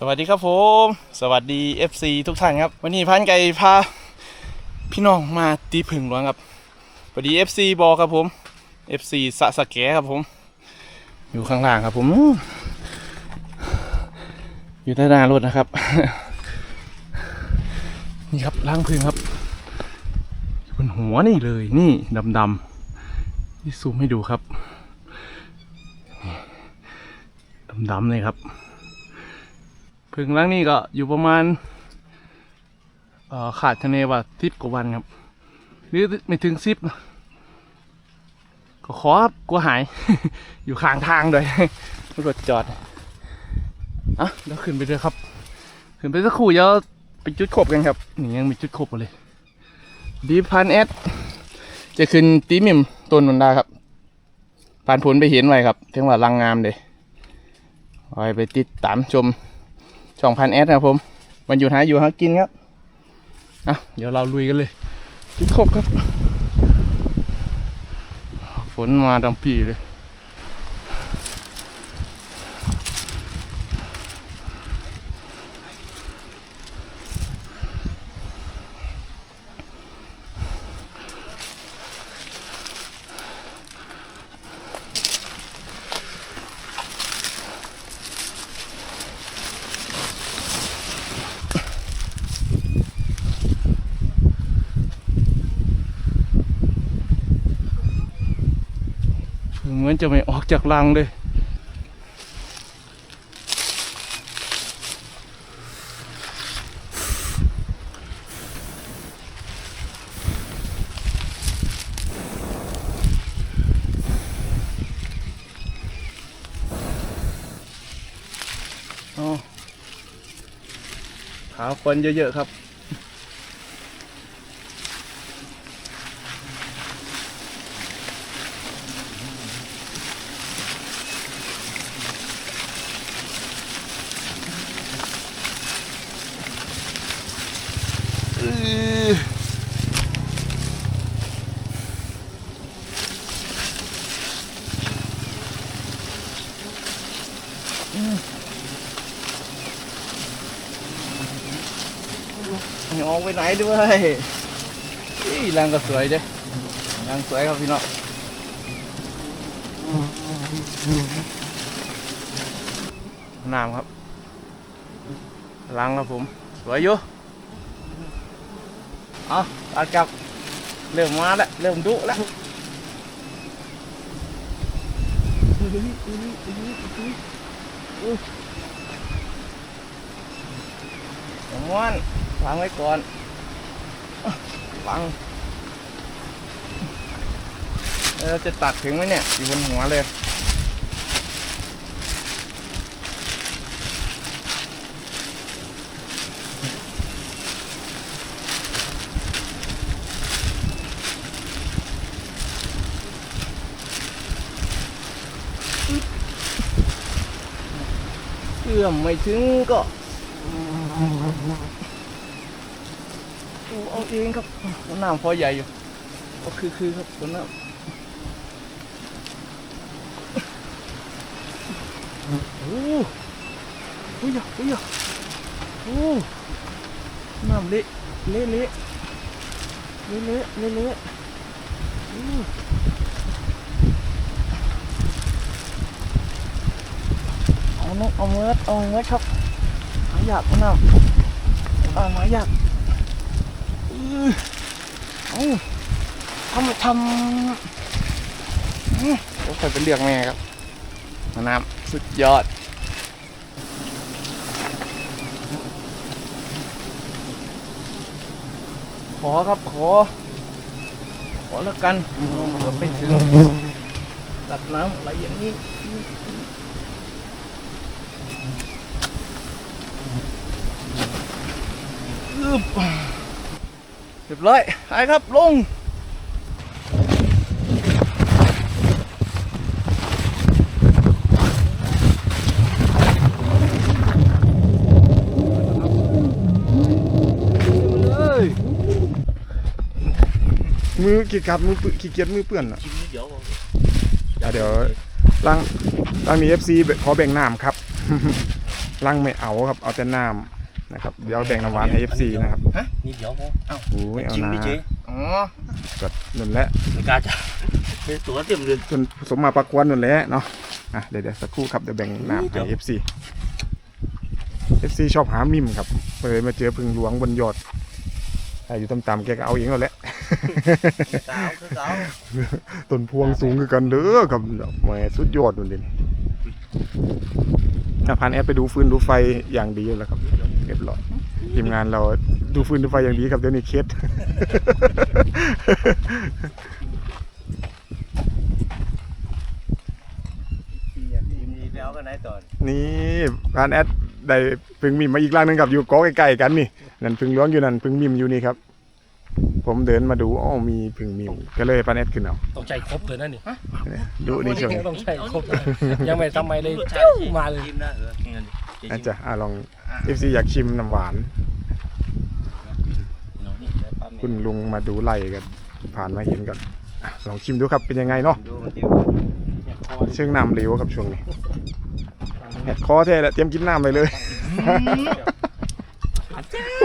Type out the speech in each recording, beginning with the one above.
สวัสดีครับผม สวัสดี FC ทุกท่านครับ วันนี้พันไก่พาพี่น้องมาตีผึ่งหลวงครับสวัสดี FC บอครับผม FC สะสะแกครับผม อยู่ข้างล่างครับผม อยู่ใต้หน้ารถนะครับ นี่ครับล่างพึ่งครับบนหัวนี่เลยนี่ดำๆนี่ซูมให้ดูครับดำๆเลยครับ พึ่งล่างนี่ก็อยู่ประมาณขาดคะเนว่าสิบกว่าวันครับ หรือไม่ถึงสิบก็ขอกลัวหาย อยู่ข้างทางด้วยรถจอดอะเดี๋ยวขึ้นไปเลยครับ ขึ้นไปสักครู่เดี๋ยวไปจุดคบกันครับ นี่ยังมีจุดคบเลย ดีพันแอดจะขึ้นตีมิมต้นนนดาครับ ผ่านผลไปเห็นไว้ครับถึงว่ารังงามเลยไว้ไปติดตามชม สองพันแอดนะครับผม มันอยู่หาอยู่หากินครับ อะ เดี๋ยวเราลุยกันเลยจุดครบครับ ฝนมาดำปีเลย มือนจะไม่ออกจากรังเลยอ๋อขาวคนเยอะ ๆ ครับ อื้อไม่ออก ไปไหนด้วยอีรังก็สวยเด้รังสวยครับพี่น้องน้ำครับรังครับผม สวยอยู่เอาตัดกลับเริ่มมาแล้วเริ่มดุแล้วอย่าม้วนวางไว้ก่อน วางเราจะตัดถึงไหมเนี่ย อยู่บนหัวเลย เอื้อมไม่ถึงก็ เอาเองครับน้ำพอใหญ่อยู่ก็คือคือครับตัวน้ำโอ้โหโอ้ยโอ้ยโอ้น้ำเละเละเละเละเละเละเละโอ้เอานกเอาเมือเอาเมือครับหายากน้ำเอาหายาก เอาทำทำอื้อเดี๋ยวใส่ไปเรียกแม่ครับน้ำสุดยอดขอครับขอ ขอแล้วกันเดี๋ยวไปถึงตัดน้ำอะไรอย่างนี้อึบ เรียบร้อยไปครับลงเลยมือกีดกัดมือเปื้อนขี้เกียจมือเปื้อนอะชิ้นนี้เดี๋ยวอะเดี๋ยวร่างร่างมีเอฟซีขอแบ่งน้ำครับลังไม่เอาครับเอาแต่น้ำนะครับเดี๋ยวแบ่งน้ำหวานให้ FC นะครับ นิดเดียวพอเอ้าโอ้ยเอาชิมนาดิเจ๊อ๋อก็นั่นแหละไม่กล้าจะเป็นตัวเต็มเลยจนผสมมาประกวนนั่นแหละเนาะอะเดี๋ยวเดี๋ยวสักครู่ครับเดี๋ยวแบ่งน้ำเดี๋ให้ยว FC FC ชอบหามิมครับเลยมาเจอพึ่งหลวงบนยอดอะอยู่ต่ำๆแกก็เอาเองแล้วแหละสาวคือสาวต้นพวงสูงคือกันเด้อครับแหมสุดยอดนู่นเลยถ้าพันแอดไปดูฟืนดูไฟอย่างดีแล้วครับ เรียบร้อยทีมงานเรา ดูฟืนดูไฟอย่างดีครับเดี๋ยวนี้เคสชิมดีแล้วก็ไหนต่อนี่พันแอดได้พึ่งมิมมาอีกล่างหนึงครับอยู่กอใกล้ๆกันนี่นั่นพึ่งหล้วงอยู่นั่นพึ่งมิมอยู่นี่ครับ ผมเดินมาดูอ๋อมีพึ่งมิมก็เลยพันแอดขึ้นเอาต้องใจครบเลยนะนี่ดูนี่ช่วงต้องใจครบเลยยังไม่ทำไมเลยรสชาจิ้วติมาเลยชิมนะเออกินกันดิเจ๊อาจชิมจะอะลอง FC อยากชิมน้ำหวาน น้องนี่ได้ปั๊มนี่ คุณลุงมาดูไล่กันผ่านมาเห็นกันลองชิมดูครับเป็นยังไงเนาะเชิงน้ำเหลวครับช่วงนี้เห็ดคอแท้แหละเตรียมกินน้ำเลยเลย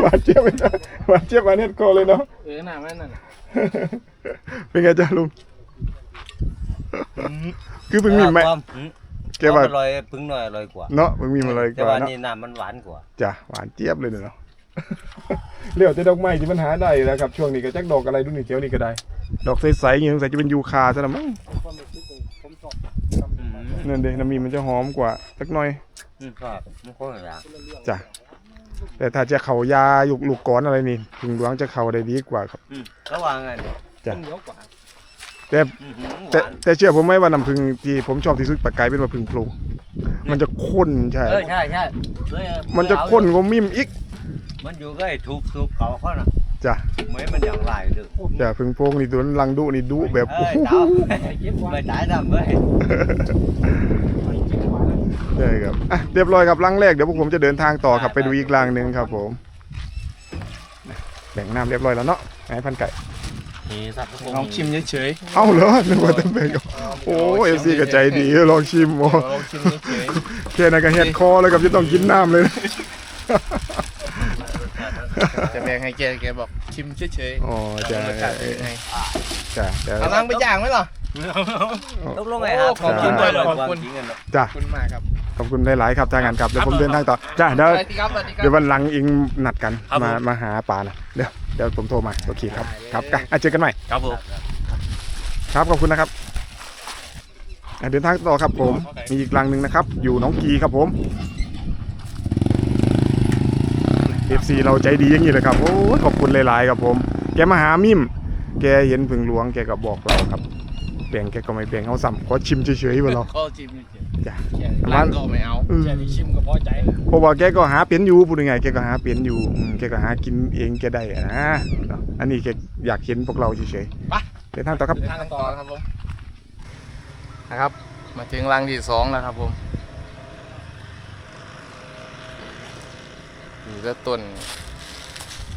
หวานเจี๊ยบเลยนะหวานเจี๊ยบหวานเห็ดคอเลยเนาะเออหน้าแม่นั่นเป็นไงจ๊ะลุงคือพิ่งมีไหมแกว่าอร่อยพึ่งหน่อยอร่อยกว่าเนาะพิ่งมีมาเลยกแต่ว่าว่าเนาะนี่น้ำมันหวานกว่าจ้ะหวานเจี๊ยบเลยเนาะ เรียวแต่ดอกไม้ที่มันหาได้แล้วครับ ช่วงนี้ก็จักดอกอะไรดูนี่เจียวนี่ก็ได้ ดอกใสๆอย่างนี้สงสัยจะเป็นยูคาซะละมั้งอืมนั่นเด้น้ำมีมันจะหอมกว่าสักหน่อยอืมครับมันคนละจ้ะแต่ถ้าจะเขายายุกลูกก้อนอะไรนี่ถึงหลวงจะเขาได้ดีกว่าครับ อืมก็วางไงเนี่ยจ้ะ เหนียวกว่าแต่อื้อหือหแต่วานแต่เชื่อผมไหมว่าน้ำผึ้งที่ผมชอบที่สุดปากไก่เป็นว่าผึ้งโพรงมันจะข้นใช่ เออใช่ใช่เฮ้ยมันจะข้นกว่ามิมอีก มันอยู่ก็ไอ้ทุบทุบเก่าเขาน่ะจ้ะเหมือนมันอย่างไรเลยจ้ะผึ้งโพรงนี่ตัวลังดุนี่ดุแบบเอ้ยเต่าไม่ตายดำเว้ยใช่ครับอะเรียบร้อยครับลังแรกเดี๋ยวพวกผมจะเดินทางต่อครับไปดูอีกลังหนึ่งครับผมแบ่งน้ำเรียบร้อยแล้วเนาะให้พันไก่นี่สัตว์พวกลองชิมเฉยเอ้าเหรอนึกว่าจะแบ่งกับโอ้เอฟซีก็ใจดีลองชิมโอ้ๆลองชิมเฉยแค่นั้นก็เห็ดคอแล้วกับจะต้องกินน้ำเลยนะๆจะ แบ่งให้แกแกบอกชิมเฉยอ๋อๆจ้ะรสชาติเป็นยังไงจ้ะเดี๋ยวเอาล้างไปย่างไหมเหรอ ตกลงไงครับขอบคุณด้วยขอบคุณจริงกันเนาะจ้ะขอบคุณมากครับขอบคุณหลายๆครับทางงานครับเดี๋ยวผมเดินทางต่อจ้ะเดี๋ยวสวัสดีครับสวัสดีครัเดี๋ยววันหลังอิงนัดกันครับมาผมมาหาป่านะเดี๋ยวเดี๋ยวผมโทรมาโอเคครับครับอะเจอกันใหม่ ครับผม ครับขอบคุณนะครับอะเดินทางต่อครับผมมีอีกรังหนึ่งนะครับ อยู่หน้องกีครับผม FC เราใจดีอย่างนี้เลยครับโอ้ยขอบคุณหลาย ๆ ครับผม แกมาหามิมแกเห็นผึ่งหลวงแกก็บอกเราครับแบ่งแกก็ไม่แบ่งเอาซ้ำขอชิมเฉยๆว่าเราก็ชิมเฉยจ้ะๆแค่ล้างก็ไม่เอาเออแค่ที่ชิมก็พอใจเพราะว่าแกก็หาเป็นอยู่พูดยังไงแกก็หาเป็นอยู่อืมแกก็หากินเองแกได้อะนะเนาะอันนี้แกอยากเห็นพวกเราเฉยๆไปเดินทางต่อครับเดินทางกันต่อครับผมนะครับ มาถึงรังที่สองแล้วครับผม อยู่ก็ต้น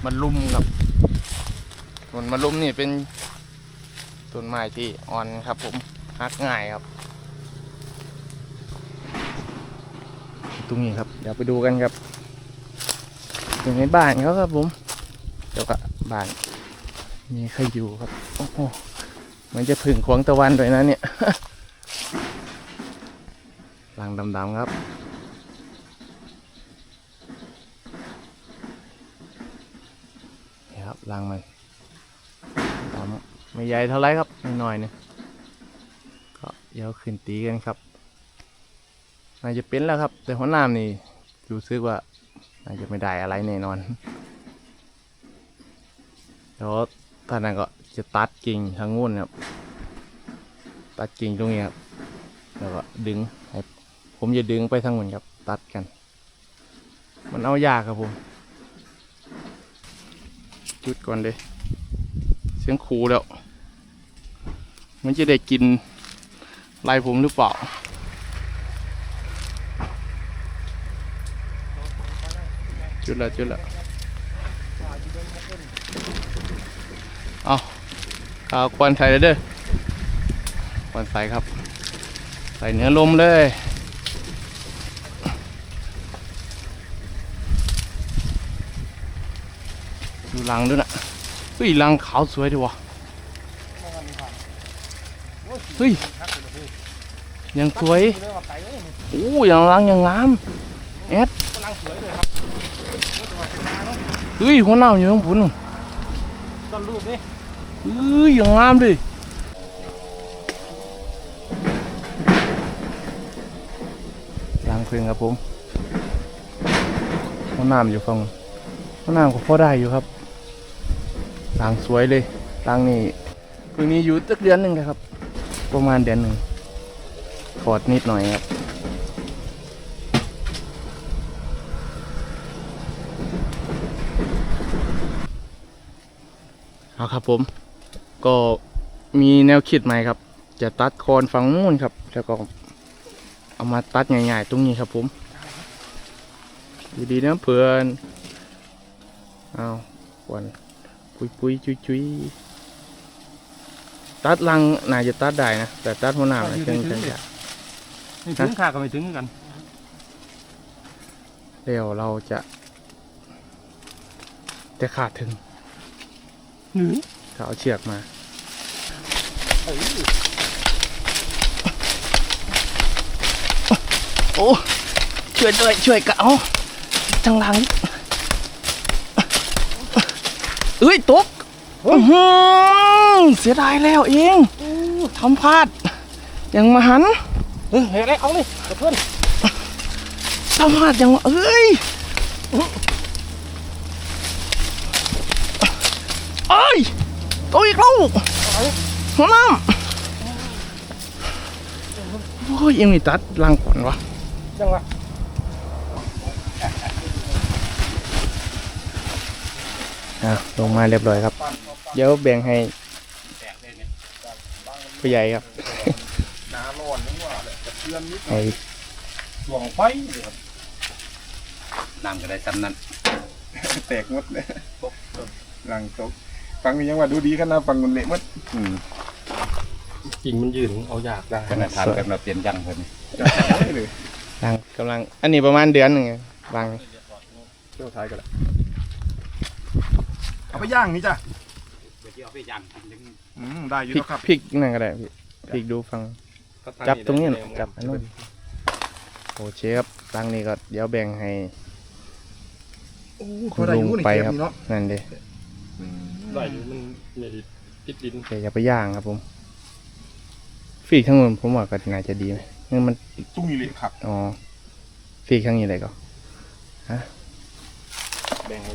มันลุ่มครับต้นมันลุ่มนี่เป็นต้นไม้ที่อ่อนครับ ผมหักง่ายครับ ตรงนี้ครับ เดี๋ยวไปดูกันครับอยู่ในบ้านเขาครับผมเดี๋ยวก็บ้านมีใครอยู่ครับโอ้โหเหมันจะผึ่งขวงตะวันด้วยนะเนี่ยลังดำๆครับ นี่ครับ ลังมันไม่ใหญ่เท่าไรครับหน่อยๆนึงก็เดี๋ยวขึ้นตีกันครับน่าจะเป็นแล้วครับ แต่หัวหน้ำนี่รู้สึกว่าน่าจะไม่ได้อะไรแน่นอนเดี๋ยวตอนนั้นก็จะตัดกิ่งทางงูนครับ ตัดกิ่งตรงนี้ครับแล้วก็ดึงผมจะดึงไปทางนู้นครับ ตัดกัน มันเอายากครับผม จุดก่อนเลย เสียงครูแล้ว มันจะได้กินลายผมหรือเปล่าจุดละจุดละเอาเอาควันใส่เลยเด้อควันใส่ครับ ใส่เนื้อลมเลย ดูรังด้วยนะเฮ้ยรังขาวสวยดีวะเฮ้ยยังสวยโอ้ยังรังยังงามแอดเฮ้ยหัวหน้าอยู่ข้างบนต้นรูปนี่เฮ้ยยังงามดิรังเพลิงครับผมหัวหน้าอยู่ฝั่งหัวหน้าก็พอได้อยู่ครับ รังสวยเลยรังนี่เพิ่งนี้อยู่ตักเดือนหนึ่งเลยครับ ประมาณเดือนหนึ่งถอดนิดหน่อยครับเอาครับผมก็มีแนวคิดใหม่ครับ จะตัดโคนฝั่งนู้นครับ แล้วก็เอามาตัดใหญ่ๆตรงนี้ครับผมดีๆนะเพื่อนเอาวัน ปุยปุยจุยจุยตัดลังน่าจะตัดได้นะ แต่ตัดหัวหน้าน่ะจังจังจะไม่ถึงค่าก็ไม่ถึงกันเดี๋ยวเราจะจะขาดถึงหนึ่งเขาเอาเชือกมาโอ้ช่วยด้วยช่วยกะเอาจังหลัง เอ้ยตกอื้อหือเสียดายแล้วเองทำพลาดยังมาหันเฮ้ยเฮ้ยอะไรเอาเลยกับเพื่อนทำพลาดยังมาเอ้ยเอ้ยตัวอีกแล้วหัวน้ำโอ้ยยังมีตัดลังก่อนวะจังวะ อะลงมาเรียบร้อยครับ เดี๋ยวแบ่งให้ผู้ใหญ่ครับน้าร้อนนึกว่าแหละกระเทือนนิดให้หลวงไฟเลยครับน้ำก็ได้ซ้ำนั้นแตกหมดเลยหลังตกฟังนี่ยังว่าดูดีขนาดฟังมันเละหมดอืมจริงมันยืนเอายากได้ขนาดทานกันมาเปลี่ยนยังเพิ่นจับได้เลยลังกำลัง อันนี้ประมาณเดือนหนึ่งไงลังเจ้าทายกันละ เอาไปย่างนี่จ้ะเดี๋ยวเอาไปยังถึงอืมได้อยู่พริกแล้วครับพริกนั่นก็ได้พี่พริกดูฟัง จับตรงนี้น่ะจับอันนู้นโอเคครับลังนี้ก็เดี๋ยวแบ่งให้เขาได้อยู่ลุงในไปเกมครับ นี้เนาะนั่นเด้ได้อยู่มันเนี่ยดิติดดินเดี๋ยวจะไปย่างครับผมฟีกทั้งหมดผมว่าก็น่าจะดีไหมนี่มัน ตุ้งนี่เละครับอ๋อฟีกทั้งนี้เลยก็ แบ่งให้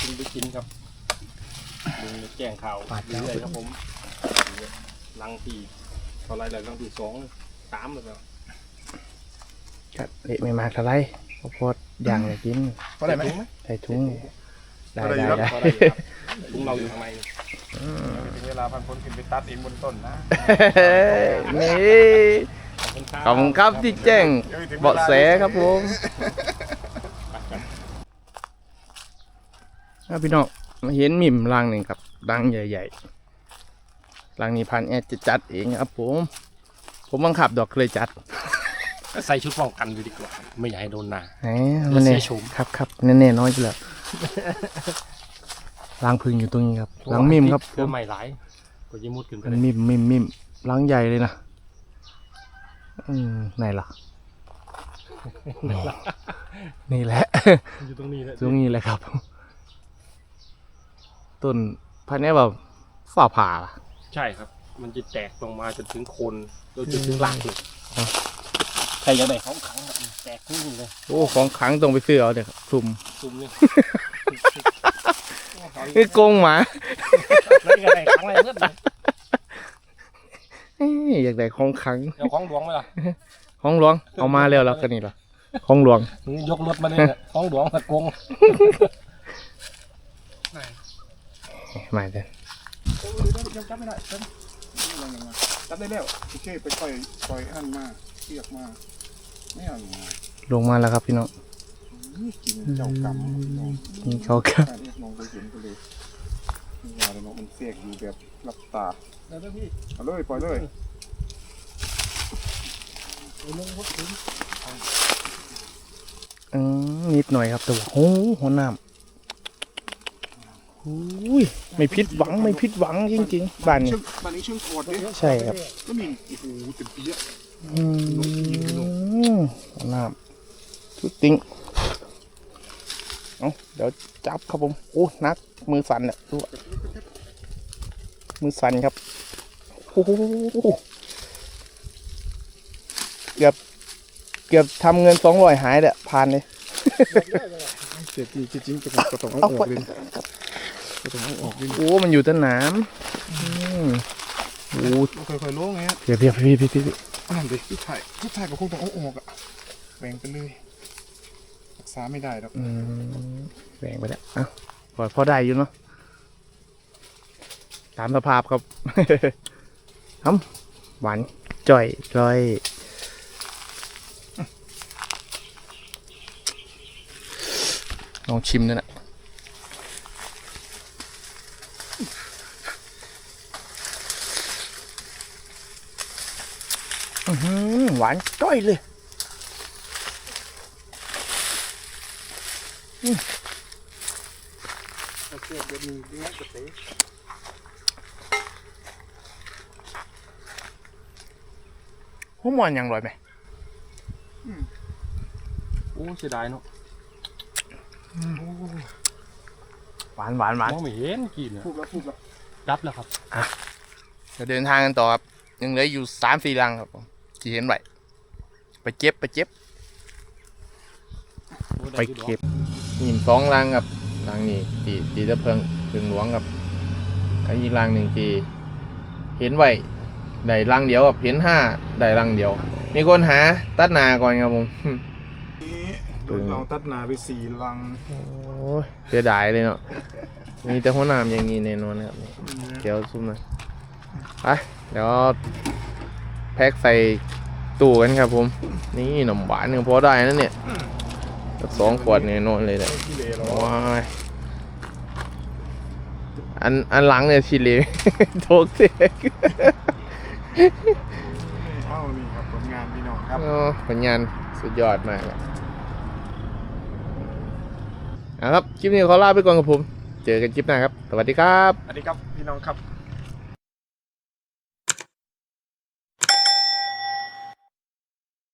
กินไปกินครับ ลุงแจ้งข่าวเรื่อยๆครับผมลังที่เท่าไรเลยลังที่สองสามเลยครับก็เละไม่มากเท่าไหรเพราะพอดย่างเลยกินเขาได้ไหมใส่ถุงได้ก็ได้ได้อยู่ได้พอได้อยู่ครับลุงเราอยู่ทำไมถึงเวลาพันคนขึ้นไปตัดเองบนต้นนะนี่ขอบคุณครับขอบคุณครับที่แจ้งเบาะแสครับผมอะพี่น้อง มาเห็นมิมรังหนึ่งครับรังใหญ่ๆรังนี้พันแอดจะจัดเองครับ ผม ผมบังคับดอกเลยจัดใส่ชุดป้องกันไปดีกว่า ไม่อยากให้โดนหนาแหมมันแน่เสียโฉมครับครับแน่ๆน้อยอยู่แล้วรังพึ่งอยู่ตรงนี้ครับรังมิมครับผเพื่อมไม่หลายก็ยิ่มุดขึ้นไปมันเลยมิมมิมมิมรังใหญ่เลยนะอืมไหนล่ะนี่นี่แหละ อยู่ตรงนี้แหละตรงนี้แหละครับ ต้นพันนี้แบบฝ่าผ่าล่ะใช่ครับ มันจะแตกลงมาจนถึงโคนจนถึงรากเลยอ๋อใครจะได้ของขังแบบแตกขึ้นเลยโอ้ของขลังต้องไปซื้อเอาเดี๋ยวครับซุ่มซุ่มนี่นี่โกงหมาแล้วก็ได้ขังอะไรเมื่อไหร่เอ้ยอยากได้ของขลังเอาของหลวงไหมล่ะของหลวงเอามาแล้วแล้วก็นี่ล่ะของหลวงยกรถมาเลยเนี่ยของหลวงตะกง มาเด้อยังจับไม่ได้จับจับได้แล้วโอเคไปปล่อยปล่อยอันมาเรียกมาไม่เอามาลงมาแล้วครับพี่น้องกินเจ้ากรรมน้องนี่เขาก็เรียกน้องไปเห็นก็เลยนี่ยาเลยเนาะมันเสกอยู่แบบรับตาแล้วพี่เอาเลยปล่อยเลยอืมนิดหน่อยครับแต่ว่าโอ้โหหัวน้ อุ้ยไม่ผิดหวังไม่ผิดหวังจริงๆบ้านนี้เชื่องบ้านนี้เชื่องโคตรเนี่ยใช่ครับก็มีโอ้โหเต็มปีอะอืมน้ำชุดติ้งเอาเดี๋ยวจับครับผมโอ้นักมือสั่นเนี่ยดูอะมือสั่นครับโอ้โหเกือบเกือบทำเงินสองร้อยหายเลยผ่านเลยเจ็บจริงจริงจะก็ต้องเอาเอาอไปอกเลย ก็ต้องเอาออกเลยโอ้ มันอยู่ใต้น้ำอืมโอ้ค่อยๆโล่งไงฮะเพียบเพียบพี่พี่พี่พี่อันนั้นดิที่ถ่ายที่ถ่ายก็คงต้องเอาออกอะแบ่งไปเลยรักษาไม่ได้หรอกอืมแบ่งไปแล้วอะพอพอได้อยู่เนาะตามสภาพครับ ทำหวานจ่อยจ่อยลองชิมด้วยนะ หือหวานจ้อยเลยหัวหมอนยังร่อยไหมโอ้เสียดายเนาะหวานหวานหวานมองไม่เห็นกินเนี่ยพูดแล้วพูดแล้วดับแล้วครับเดี๋ยวเดินทางกันต่อครับ ยังเหลืออยู่สามสี่ลังครับผม ที่เห็นไว้ไปเจ็บไปเจ็บโอ้ไปด้อยู่ดอกเก็บหินสองลังครับลังนี้ตีตีตะเพิงถึงหลวงครับแล้วอีกลังหนึ่งที่เห็นไว้ได้ลังเดียวครับเห็นห้าได้ลังเดียว มีคนหาตัดหนาก่อนครับผมโดนเอาตัดหนาไปสี่ลังโอ้ยเสียดายเลยเนาะมีแต่หัวหน้ำอย่างนี้แน่นอนครับนี่เดี๋ยวซุ่มหนะไปเดี๋ยวแพ็คใส่ ตู้กันครับผม นี่หนมหวานก็พอได้นะเนี่ยสักสองขวดแน่นอนเลยเนี่ยที่เลเราว้ายอันอันหลังเนี่ยชิเลโทกเสกเอ้านี่ครับผลงานพี่น้องครับโอ้ผลงานสุดยอดมากครับเอาครับคลิปนี้ขอลาไปก่อนครับผม เจอกันคลิปหน้าครับ สวัสดีครับ สวัสดีครับพี่น้องครับ